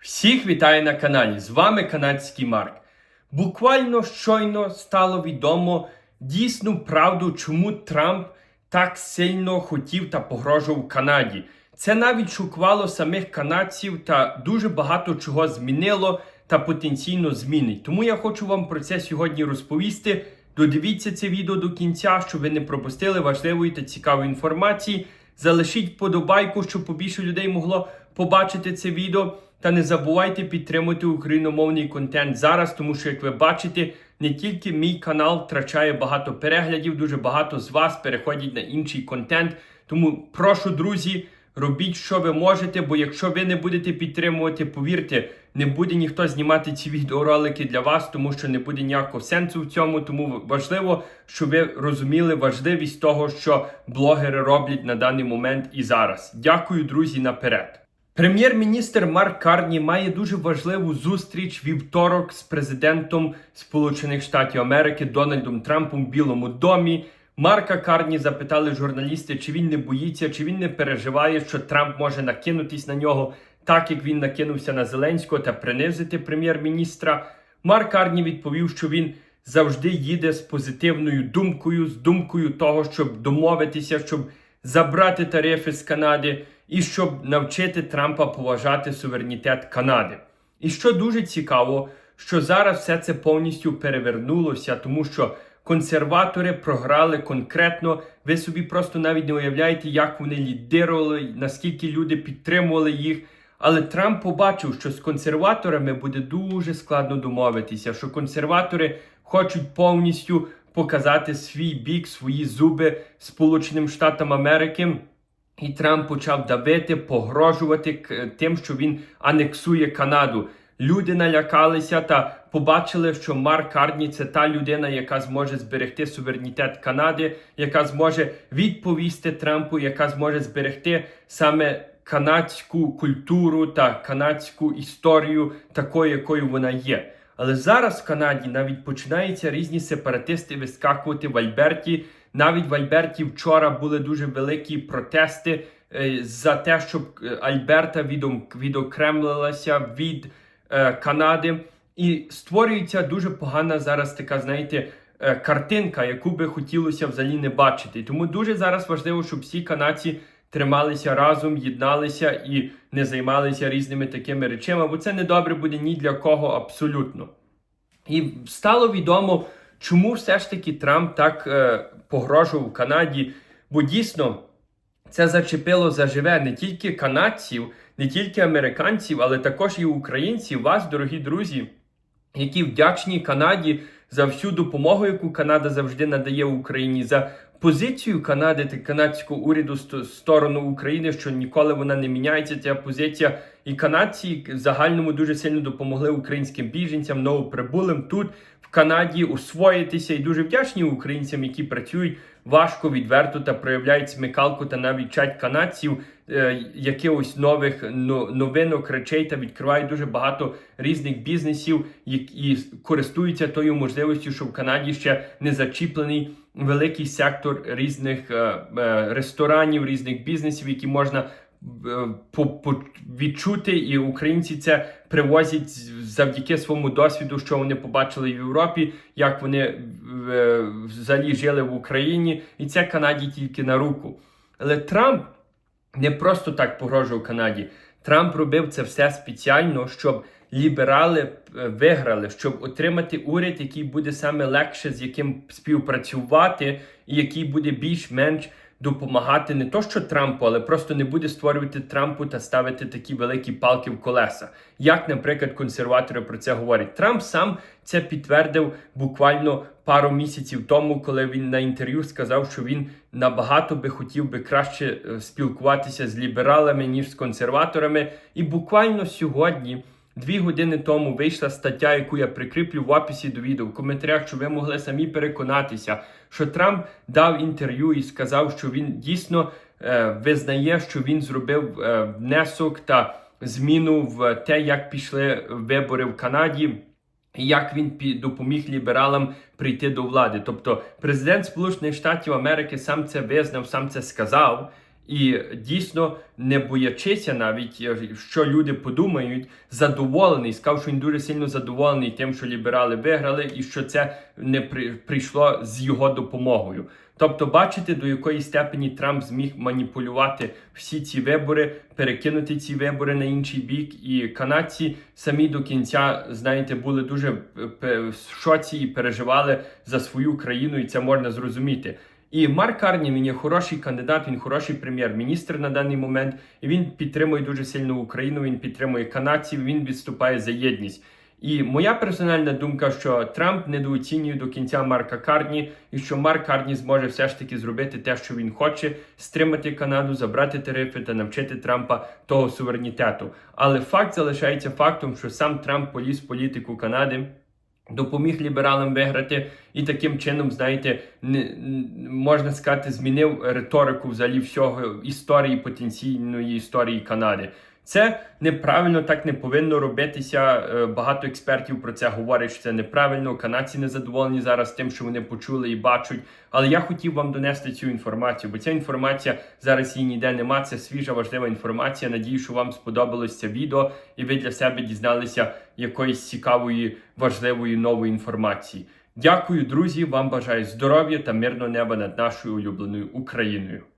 Всіх вітаю на каналі. З вами канадський Марк. Буквально щойно стало відомо дійсну правду, чому Трамп так сильно хотів та погрожував Канаді. Це навіть шокувало самих канадців та дуже багато чого змінило та потенційно змінить. Тому я хочу вам про це сьогодні розповісти. Додивіться це відео до кінця, щоб ви не пропустили важливої та цікавої інформації. Залишіть вподобайку, щоб побільше людей могло побачити це відео. Та не забувайте підтримати україномовний контент зараз, тому що, як ви бачите, не тільки мій канал втрачає багато переглядів, дуже багато з вас переходять на інший контент. Тому прошу, друзі, робіть, що ви можете, бо якщо ви не будете підтримувати, повірте, не буде ніхто знімати ці відеоролики для вас, тому що не буде ніякого сенсу в цьому. Тому важливо, щоб ви розуміли важливість того, що блогери роблять на даний момент і зараз. Дякую, друзі, наперед. Прем'єр-міністр Марк Карні має дуже важливу зустріч вівторок з президентом Сполучених Штатів Америки Дональдом Трампом в Білому домі. Марка Карні запитали журналісти, чи він не боїться, чи він не переживає, що Трамп може накинутись на нього, так як він накинувся на Зеленського та принизити прем'єр-міністра. Марк Карні відповів, що він завжди їде з позитивною думкою, з думкою того, щоб домовитися, щоб забрати тарифи з Канади і щоб навчити Трампа поважати суверенітет Канади. І що дуже цікаво, що зараз все це повністю перевернулося, тому що консерватори програли конкретно. Ви собі просто навіть не уявляєте, як вони лідирували, наскільки люди підтримували їх. Але Трамп побачив, що з консерваторами буде дуже складно домовитися, що консерватори хочуть повністю показати свій бік, свої зуби Сполученим Штатам Америки. І Трамп почав давити, погрожувати тим, що він анексує Канаду. Люди налякалися та побачили, що Марк Карні це та людина, яка зможе зберегти суверенітет Канади, яка зможе відповісти Трампу, яка зможе зберегти саме канадську культуру та канадську історію такою, якою вона є. Але зараз в Канаді навіть починаються різні сепаратисти вискакувати в Альберті. Навіть в Альберті вчора були дуже великі протести е, за те, щоб е, Альберта відокремлилася від е, Канади. І створюється дуже погана зараз така, знаєте, картинка, яку би хотілося взагалі не бачити. Тому дуже зараз важливо, щоб всі канадці трималися разом, єдналися і не займалися різними такими речами, бо це не добре буде ні для кого абсолютно. І стало відомо, чому все ж таки Трамп так е, погрожував Канаді, бо дійсно це зачепило заживе не тільки канадців, не тільки американців, але також і українців, вас, дорогі друзі, які вдячні Канаді за всю допомогу, яку Канада завжди надає Україні, за позицію Канади та канадського уряду сторону України, що ніколи вона не міняється. Ця позиція. І канадці в загальному дуже сильно допомогли українським біженцям, новоприбулим тут в Канаді освоїтися. І дуже вдячні українцям, які працюють важко, відверто та проявляють смикалку та навіть вчать канадців е, якихось нових но, новинок, речей та відкривають дуже багато різних бізнесів, які користуються тою можливістю, що в Канаді ще не зачіплений великий сектор різних е, е, ресторанів, різних бізнесів, які можна по, по, відчути, і українці це привозять завдяки своєму досвіду, що вони побачили в Європі, як вони е, взагалі жили в Україні, і це Канаді тільки на руку. Але Трамп не просто так погрожував Канаді. Трамп робив це все спеціально, щоб ліберали е, виграли, щоб отримати уряд, який буде саме легше з яким співпрацювати, і який буде більш-менш допомагати не то, що Трампу, але просто не буде створювати Трампу та ставити такі великі палки в колеса. Як, наприклад, консерватори про це говорять. Трамп сам це підтвердив буквально пару місяців тому, коли він на інтерв'ю сказав, що він набагато би хотів би краще е, спілкуватися з лібералами ніж з консерваторами. І буквально сьогодні. Дві години тому вийшла стаття, яку я прикріплю в описі до відео в коментарях, щоб ви могли самі переконатися, що Трамп дав інтерв'ю і сказав, що він дійсно е, визнає, що він зробив е, внесок та зміну в те, як пішли вибори в Канаді. Як він допоміг лібералам прийти до влади. Тобто президент Сполучених Штатів Америки сам це визнав, сам це сказав. І дійсно, не боячися навіть, що люди подумають, задоволений, сказав, що він дуже сильно задоволений тим, що ліберали виграли, і що це не при, прийшло з його допомогою. Тобто, бачите, до якої степені Трамп зміг маніпулювати всі ці вибори, перекинути ці вибори на інший бік. І канадці самі до кінця, знаєте, були дуже е, в шоці і переживали за свою країну, і це можна зрозуміти. І Марк Карні він є хороший кандидат, він хороший прем'єр-міністр на даний момент. І він підтримує дуже сильно Україну. Він підтримує канадців. Він відступає за єдність. І моя персональна думка, що Трамп недооцінює до кінця Марка Карні, і що Марк Карні зможе все ж таки зробити те, що він хоче, стримати Канаду, забрати тарифи та навчити Трампа того суверенітету. Але факт залишається фактом, що сам Трамп поліз політику Канади. Допоміг лібералам виграти і таким чином, знаєте, не, можна сказати, змінив риторику взагалі всього історії потенційної історії Канади. Це неправильно, так не повинно робитися. Е, Багато експертів про це говорять, що це неправильно. Канадці не задоволені зараз тим, що вони почули і бачать. Але я хотів вам донести цю інформацію, бо ця інформація зараз її ніде нема. Це свіжа важлива інформація. Надію, що вам сподобалось це відео, і ви для себе дізналися якоїсь цікавої, важливої нової інформації. Дякую, друзі. Вам бажаю здоров'я та мирного неба над нашою улюбленою Україною.